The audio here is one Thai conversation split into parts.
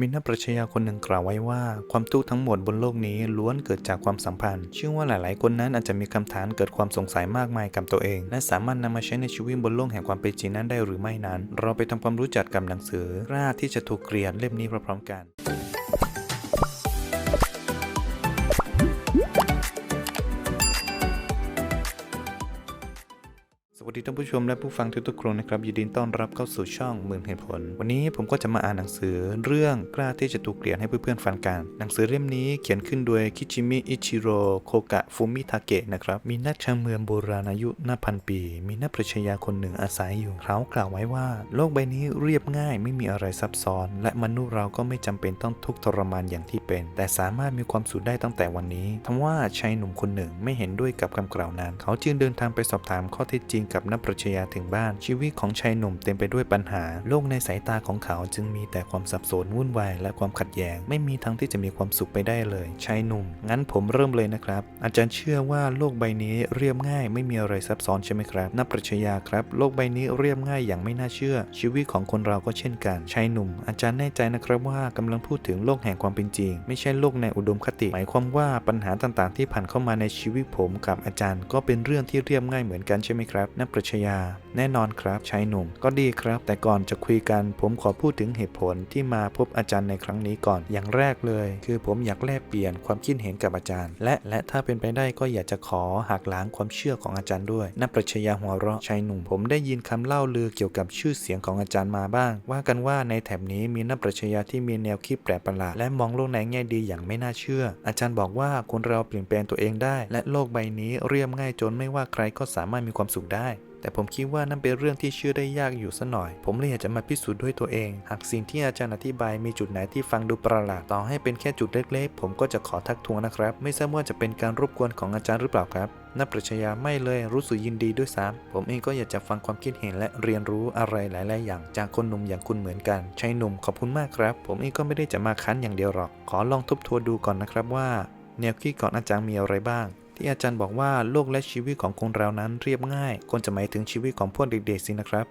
มีนักประชญาคนหนึ่งกล่าวไว้ว่าความทุกข์ทั้งหมดบนโลกนี้ล้วนเกิดจากความสัมพันธ์ เชื่อว่าหลาย ๆ คนนั้นอาจจะมีคำถามเกิดความสงสัยมากมายกับตัวเอง และสามารถนำมาใช้ในชีวิตบนโลกแห่งความเป็นจริงนั้นได้หรือไม่นั้น เราไปทำความรู้จักกับหนังสือกล้าที่จะถูกเกลียดเล่มนี้พร้อมๆกัน สวัสดีท่านผู้ชมและผู้ฟังทุกๆคนนะครับยินดีต้อนรับเข้าสู่ช่องหมื่นเหตุผล วันนี้ผมก็จะมาอ่านหนังสือเรื่องกล้าที่จะถูกเกลียดให้เพื่อนๆฟังกัน หนังสือเล่มนี้เขียนขึ้นโดยคิชิมิอิชิโร่โคกะฟุมิทาเกะนะครับมีนักชาเมืองโบราณอายุนับพันปี มีนักปรัชญาคนหนึ่งอาศัยอยู่เขากล่าวไว้ว่า โลกใบนี้เรียบง่ายไม่มีอะไรซับซ้อน และมนุษย์เราก็ไม่จำเป็นต้องทุกข์ทรมานอย่างที่เป็น แต่สามารถมีความสุขได้ตั้งแต่วันนี้ทว่าชายหนุ่มคนหนึ่งไม่เห็นด้วยกับคำกล่าวนั้น เขาจึงเดินทางไปสอบถามข้อเท็จจริงกับนักปรัชญาถึงบ้าน ชีวิตของชายหนุ่มเต็มไปด้วยปัญหา โลกในสายตาของเขาจึงมีแต่ความสับสนวุ่นวายและความขัดแย้ง ไม่มีทางที่จะมีความสุขไปได้เลยชายหนุ่ม งั้นผมเริ่มเลยนะครับ อาจารย์เชื่อว่าโลกใบนี้เรียบง่ายไม่มีอะไรซับซ้อนใช่ไหมครับ นักปรัชญาครับ โลกใบนี้เรียบง่ายอย่างไม่น่าเชื่อ ชีวิตของคนเราก็เช่นกันชายหนุ่ม อาจารย์แน่ใจนะครับว่ากำลังพูดถึงโลกแห่งความเป็นจริง ไม่ใช่โลกในอุดมคติ หมายความว่าปัญหาต่างๆ ที่ผ่านเข้ามาในชีวิตผมกับอาจารย์ ก็เป็นเรื่องที่เรียบง่ายเหมือนกันใช่ไหมครับนักปรัชญาแน่นอนครับชายหนุ่ม ก็ดีครับ แต่ก่อนจะคุยกันผมขอพูดถึงเหตุผลที่มาพบอาจารย์ในครั้งนี้ก่อนอย่างแรกเลย คือผมอยากแลกเปลี่ยนความคิดเห็นกับอาจารย์ และและถ้าเป็นไปได้ก็อยากจะขอหักล้างความเชื่อของอาจารย์ด้วยนักปรัชญาหัวเราะชายหนุ่มผมได้ยินคำเล่าลือเกี่ยวกับชื่อเสียงของอาจารย์มาบ้าง ว่ากันว่าในแถบนี้มีนักปรัชญาที่มีแนวคิดแปลกประหลาดและมองโลกในแง่ดีอย่างไม่น่าเชื่อ อาจารย์บอกว่าคนเราเปลี่ยนแปลงตัวเองได้ และโลกใบนี้เรียบง่ายจนไม่ว่าใครก็สามารถมีความสุขได้ แต่ผมคิดว่านั่นเป็นเรื่องที่เชื่อได้ยากอยู่สัหน่อย ผมเลยอยากจะมาพิสูจน์ด้วยตัวเอง หากสิ่งที่อาจารย์อธิบายมีจุดไหนที่ฟังดูประหลาดต่อให้เป็นแค่จุดเล็กๆ ผมก็จะขอทักท้วงนะครับ ไม่ทราบว่าจะเป็นการรบกวนของอาจารย์หรือเปล่าครับนักปรัชญาไม่เลยรู้สึกยินดีด้วยซ้ำผมเองก็อยากจะฟังความคิดเห็นและเรียนรู้อะไรหลาย ๆ อย่างจากคนหนุ่มอย่างคุณเหมือนกันชายหนุ่มขอบคุณมากครับ ผมเองก็ไม่ได้จะมาคั้นอย่างเดียวหรอก ขอลองทบทวนดูก่อนนะครับว่า แนวคิดก่อนอาจารย์มีอะไรบ้าง ที่อาจารย์บอกว่าโลกและชีวิตของคนเรานั้นเรียบง่ายควรจะหมายถึงชีวิตของพวกเด็กๆสินะครับ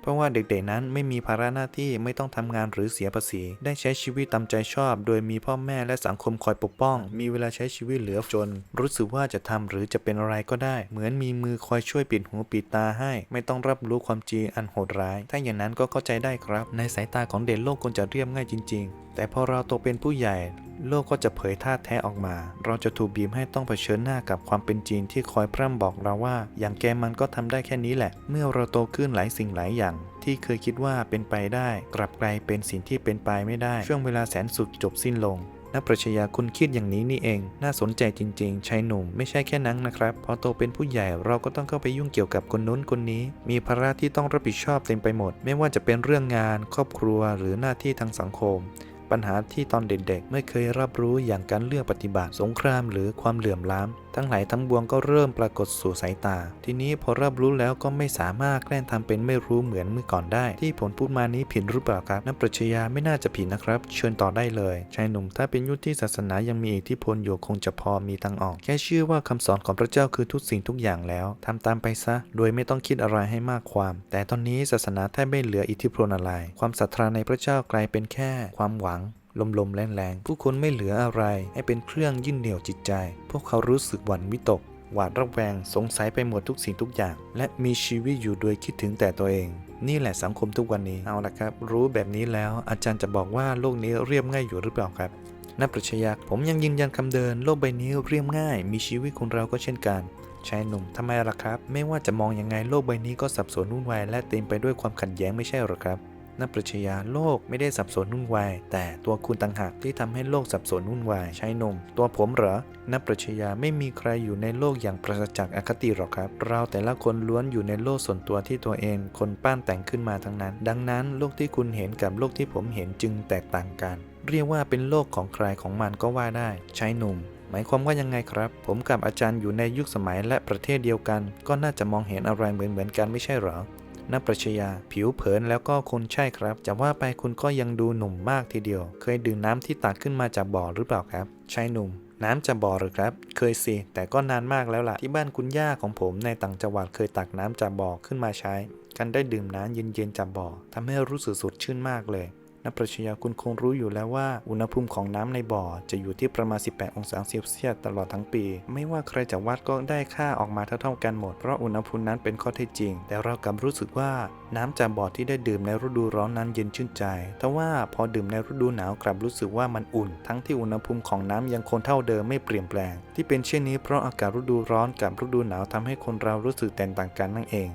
เพราะว่าเด็กๆนั้นไม่มีภาระหน้าที่ไม่ต้องทำงานหรือเสียภาษี ได้ใช้ชีวิตตามใจชอบ โดยมีพ่อแม่และสังคมคอยปกป้อง มีเวลาใช้ชีวิตเหลือจน รู้สึกว่าจะทำหรือจะเป็นอะไรก็ได้ เหมือนมีมือคอยช่วยปิดหูปิดตาให้ ไม่ต้องรับรู้ความจริงอันโหดร้าย ถ้าอย่างนั้นก็เข้าใจได้ครับ ในสายตาของเด็กโลกควรจะเรียบง่ายจริง ๆ แต่พอเราโตเป็นผู้ใหญ่โลกก็จะเผยท่าแท้ออกมา เราจะถูกบีบให้ต้องเผชิญหน้ากับความเป็นจริงที่คอยพร่ำบอกเราว่า อย่างแกมันก็ทำได้แค่นี้แหละ เมื่อเราโตขึ้นหลายสิ่งหลายอย่าง ที่เคยคิดว่าเป็นไปได้ กลับกลายเป็นสิ่งที่เป็นไปไม่ได้ ช่วงเวลาแสนสุดจบสิ้นลงนักปรัชญาคุณคิดอย่างนี้นี่เอง น่าสนใจจริงๆชายหนุ่มไม่ใช่แค่นั้นนะครับ พอโตเป็นผู้ใหญ่เราก็ต้องเข้าไปยุ่งเกี่ยวกับคนนู้นคนนี้ มีภาระที่ต้องรับผิดชอบเต็มไปหมด ไม่ว่าจะเป็นเรื่องงาน ครอบครัว หรือหน้าที่ทางสังคม ปัญหาที่ตอนเด็กๆ ไม่เคยรับรู้อย่างการเลือกปฏิบัติสงครามหรือความเหลื่อมล้ำ ทั้งหลายทั้งบวงก็เริ่มปรากฏสู่สายตา ทีนี้พอรับรู้แล้วก็ไม่สามารถแกล้งทำเป็นไม่รู้เหมือนเมื่อก่อนได้ ที่ผลพูดมานี้ผิดหรือเปล่าครับนักปรัชญาไม่น่าจะผิดนะครับ เชิญต่อได้เลยชายหนุ่มถ้าเป็นยุคที่ศาสนายังมีอิทธิพลอยู่คงจะพอมีทางออก แค่เชื่อว่าคำสอนของพระเจ้าคือทุกสิ่งทุกอย่างแล้วทำตามไปซะ โดยไม่ต้องคิดอะไรให้มากความ แต่ตอนนี้ศาสนาแทบไม่เหลืออิทธิพลอะไร ความศรัทธาในพระเจ้ากลายเป็นแค่ ความหวัง ลมๆแรงๆผู้คนไม่เหลืออะไร ให้เป็นเครื่องยึดเหนี่ยวจิตใจ พวกเขารู้สึกหวั่นวิตก หวาดระแวงสงสัยไปหมดทุกสิ่งทุกอย่าง และมีชีวิตอยู่โดยคิดถึงแต่ตัวเอง นี่แหละสังคมทุกวันนี้เอาละครับ รู้แบบนี้แล้วอาจารย์จะบอกว่าโลกนี้เรียบง่ายอยู่หรือเปล่าครับนักปรัชญาผมยังยืนยันคำเดินโลกใบนี้เรียบง่าย มีชีวิตคนเราก็เช่นกันชายหนุ่มทำไมล่ะครับ ไม่ว่าจะมองยังไงโลกใบนี้ก็สับสนวุ่นวายและเต็มไปด้วยความขัดแย้งไม่ใช่หรอครับ นักปรัชญาโลกไม่ได้สับสนวุ่นวาย แต่ตัวคุณต่างหากที่ทำให้โลกสับสนวุ่นวายชายหนุ่มตัวผมเหรอ นักปรัชญาไม่มีใครอยู่ในโลกอย่างปราศจากอคติหรอกครับ เราแต่ละคนล้วนอยู่ในโลกส่วนตัวที่ตัวเอง คนปั้นแต่งขึ้นมาทั้งนั้น ดังนั้นโลกที่คุณเห็นกับโลกที่ผมเห็นจึงแตกต่างกัน เรียกว่าเป็นโลกของใครของมันก็ว่าได้ชายหนุ่มหมายความว่ายังไงครับ ผมกับอาจารย์อยู่ในยุคสมัยและประเทศเดียวกัน ก็น่าจะมองเห็นอะไรเหมือนเหมือนๆกันไม่ใช่หรอ นักปรัชญาผิวเผินแล้วก็คนใช่ครับ จะว่าไปคุณก็ยังดูหนุ่มมากทีเดียว เคยดื่มน้ำที่ตักขึ้นมาจากบ่อหรือเปล่าครับชายหนุ่มน้ำจากบ่อหรือครับ เคยสิ แต่ก็นานมากแล้วล่ะ ที่บ้านคุณย่าของผมในต่างจังหวัดเคยตักน้ำจากบ่อขึ้นมาใช้ กันได้ดื่มน้ำเย็นๆจากบ่อทำให้รู้สึกสดชื่นมากเลย นักปรัชญาคุณคงรู้อยู่แล้วว่าอุณหภูมิของน้ำในบ่อ จะอยู่ที่ประมาณ 18 องศาเซลเซียสตลอดทั้งปี ไม่ว่าใครจะวัดก็ได้ค่าออกมาเท่าๆกันหมด เพราะอุณหภูมินั้นเป็นข้อเท็จจริง แต่เรากลับรู้สึกว่าน้ำจากบ่อที่ได้ดื่มในฤดูร้อนนั้นเย็นชื่นใจแต่ว่าพอดื่มในฤดูหนาวกลับรู้สึกว่ามันอุ่น ทั้งที่อุณหภูมิของน้ำยังคงเท่าเดิมไม่เปลี่ยนแปลง ที่เป็นเช่นนี้เพราะอากาศฤดูร้อนกับฤดูหนาวทำให้คนเรารู้สึกแตกต่างกันนั่นเอง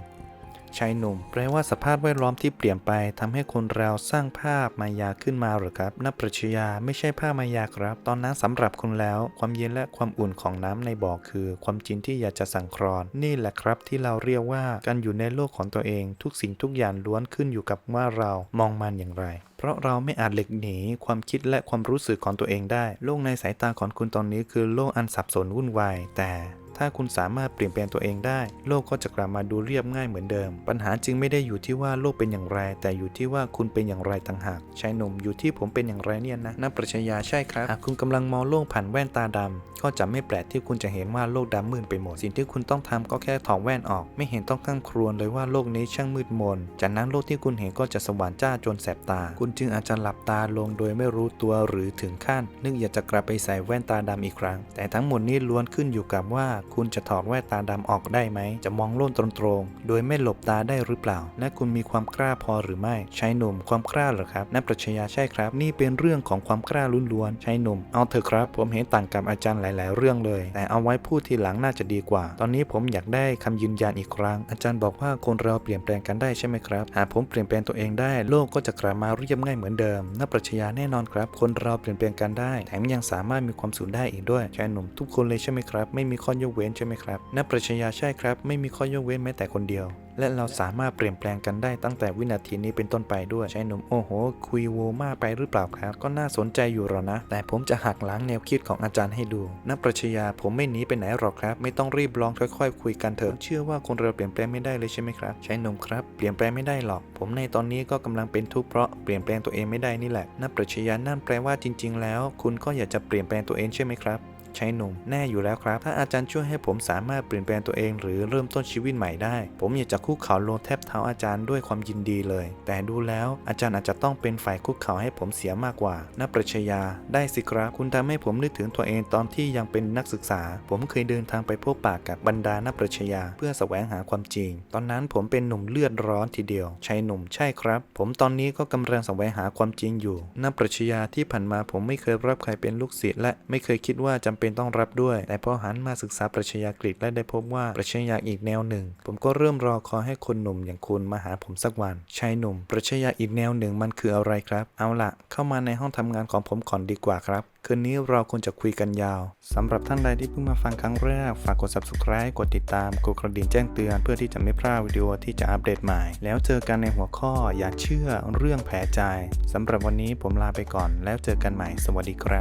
ชายหนุ่ม แปลว่าสภาพแวดล้อมที่เปลี่ยนไปทำให้คนเราสร้างภาพมายาขึ้นมาหรือครับนับปรัชญาไม่ใช่ภาพมายาครับ ตอนนั้นสำหรับคุณแล้ว ความเย็นและความอุ่นของน้ำในบ่อคือ ความจริงที่อยากจะสั่งคลอน นี่แหละครับที่เราเรียกว่าการอยู่ในโลกของตัวเอง ทุกสิ่งทุกอย่างล้วนขึ้นอยู่กับว่าเรามองมันอย่างไรเพราะเราไม่อาจหลีกหนีความคิดและความรู้สึกของตัวเองได้ โลกในสายตาของคุณตอนนี้คือโลกอันสับสนวุ่นวาย แต่ ถ้าคุณสามารถเปลี่ยนแปลงตัวเองได้ โลกก็จะกลับมาดูเรียบง่ายเหมือนเดิม ปัญหาจึงไม่ได้อยู่ที่ว่าโลกเป็นอย่างไร แต่อยู่ที่ว่าคุณเป็นอย่างไรต่างหากชายหนุ่มอยู่ที่ผมเป็นอย่างไรเนี่ยนะนักปรัชญาใช่ครับหากคุณกำลังมองโลกผ่านแว่นตาดำก็จะไม่แปลกที่คุณจะเห็นว่าโลกดำมืดไปหมด สิ่งที่คุณต้องทำก็แค่ถอดแว่นออก ไม่เห็นต้องข้างครวญเลยว่าโลกนี้ช่างมืดมน จากนั้นโลกที่คุณเห็นก็จะสว่างจ้าจนแสบตา คุณจึงอาจจะหลับตาลงโดยไม่รู้ตัวหรือถึงขั้น นึกอยากจะกลับไปใส่แว่นตาดำอีกครั้ง แต่ทั้งหมดนี้ล้วนขึ้นอยู่กับว่าคุณจะถอดแว่นตาดำออกได้ไหม จะมองโลกตรงๆ โดยไม่หลบตาได้หรือเปล่า และคุณมีความกล้าพอหรือไม่ ชายหนุ่มความกล้าเหรอครับนักปรัชญาใช่ครับ นี่เป็นเรื่องของความกล้าล้วนๆชายหนุ่ม เอาเถอะครับ ผมเห็นต่างกับอาจารย์หลาย ๆ เรื่องเลย แต่เอาไว้พูดทีหลังน่าจะดีกว่า ตอนนี้ผมอยากได้คำยืนยันอีกครั้ง อาจารย์บอกว่าคนเราเปลี่ยนแปลงกันได้ใช่ไหมครับ หากผมเปลี่ยนแปลงตัวเองได้ โลกก็จะกลับมาเรียบง่ายเหมือนเดิมนักปรัชญาแน่นอนครับ คนเราเปลี่ยนแปลงกันได้ แถมยังสามารถมีความสุขได้อีกด้วยชายหนุ่มทุกคนเลยใช่ไหมครับ ไม่มีข้อยกเว้นใช่ไหมครับนักปรัชญาใช่ครับ ไม่มีข้อยกเว้นแม้แต่คนเดียว และเราสามารถเปลี่ยนแปลงกันได้ตั้งแต่วินาทีนี้เป็นต้นไปด้วยใชายหนุ่มโอ้โห คุยโวมากไปหรือเปล่าครับ ก็น่าสนใจอยู่หรอนะ แต่ผมจะหักล้างแนวคิดของอาจารย์ให้ดูนักปรัชญาผมไม่หนีไปไหนหรอกครับ ไม่ต้องรีบลองค่อยๆ คุยกันเถอะเชื่อว่าคนเราเปลี่ยนแปลงไม่ได้เลยใช่ไหมครับใชายหนุ่มครับเปลี่ยนแปลงไม่ได้หรอก ผมในตอนนี้ก็กำลังเป็นทุกข์เพราะเปลี่ยนแปลงตัวเองไม่ได้นี่แหละนักปรัชญานั่นแปลว่าจริง ๆ แล้ว คุณก็อยากจะเปลี่ยนแปลงตัวเองใช่ไหมครับ ใชายหนุ่มแน่อยู่แล้วครับ ถ้าอาจารย์ช่วยให้ผมสามารถเปลี่ยนแปลงตัวเอง หรือเริ่มต้นชีวิตใหม่ได้ ผมอยากจะคุกเข่าลงแทบเท้าอาจารย์ด้วยความยินดีเลย แต่ดูแล้วอาจารย์อาจจะต้องเป็นฝ่ายคุกเข่าให้ผมเสียมากกว่านักปรัชญาได้สิครับคุณทำให้ผมนึกถึงตัวเองตอนที่ยังเป็นนักศึกษา ผมเคยเดินทางไปพบปากกับบรรดานักปรัชญาเพื่อแสวงหาความจริง ตอนนั้นผมเป็นหนุ่มเลือดร้อนทีเดียวชายหนุ่มใช่ครับ ผมตอนนี้ก็กำลังแสวงหาความจริงอยู่นักปรัชญาที่ผ่านมาผมไม่เคยรับใครเป็นลูกศิษย์และไม่เคยคิดว่าจำเป็นต้องรับด้วย แต่พอหันมาศึกษาปรัชญากฤษและได้พบว่าปรัชญาอีกแนวหนึ่ง ผมก็เริ่มรอคอยให้คนหนุ่มอย่างคุณมาหาผมสักวันชายหนุ่ม ปรัชญาอีกแนวหนึ่งมันคืออะไรครับ เอาละเข้ามาในห้องทำงานของผมก่อนดีกว่าครับคืนนี้เราควรจะคุยกันยาวสำหรับท่านใดที่เพิ่งมาฟังครั้งแรก ฝากกด subscribe กดติดตาม กดกระดิ่งแจ้งเตือนเพื่อที่จะไม่พลาดวิดีโอที่จะอัปเดตใหม่ แล้วเจอกันในหัวข้ออย่าเชื่อเรื่องแผลใจสำหรับวันนี้ผมลาไปก่อนแล้วเจอกันใหม่สวัสดีครับ